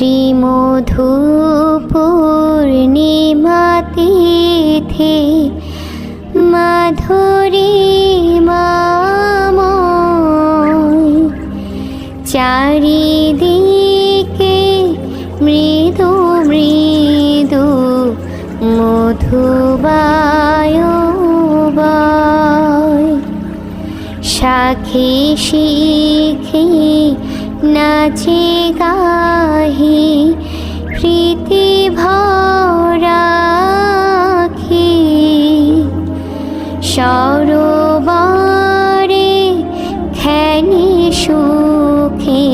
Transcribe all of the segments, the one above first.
শ্রীমধু পূর্ণিমা তিথি মাধুরী চারিদিকে মৃদু মৃদু মধুবায় শাখি শিখি নাচে গাহি প্রীতি ভরাখি সরোবরে খেনি সুখে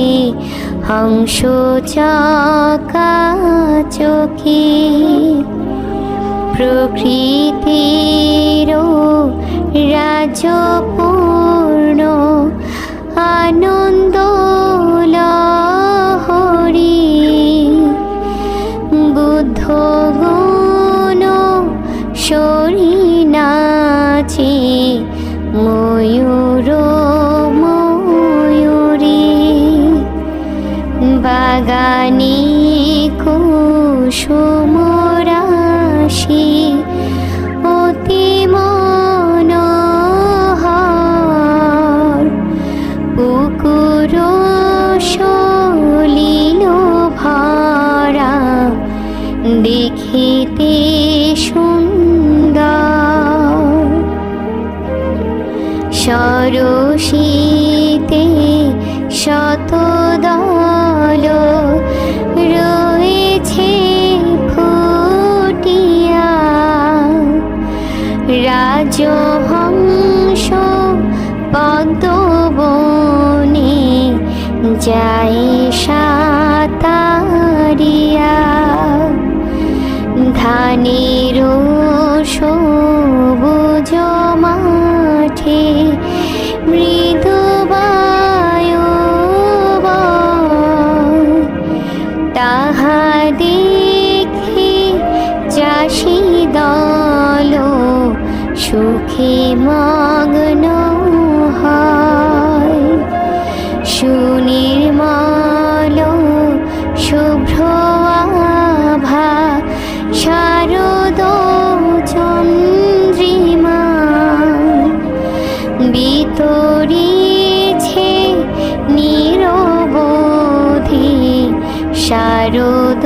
হংস চকি প্রকৃতির রাজপূর্ণ আনন্দ বুদ্ধ গুণ শরী ময়ূর ময়ূরী। বাগানে কুসুম রাশি সরসীতে শতদল রয়েছে ফুটিয়া রাজহংস পদ্মবনে যায় সাতারিয়া। ধানের তাহা দেখে চাষি দল সুখে মগ্ন হয়। সুনির্মল শুভ্র শারদ চন্দ্রিমা বিতরিছে শারদ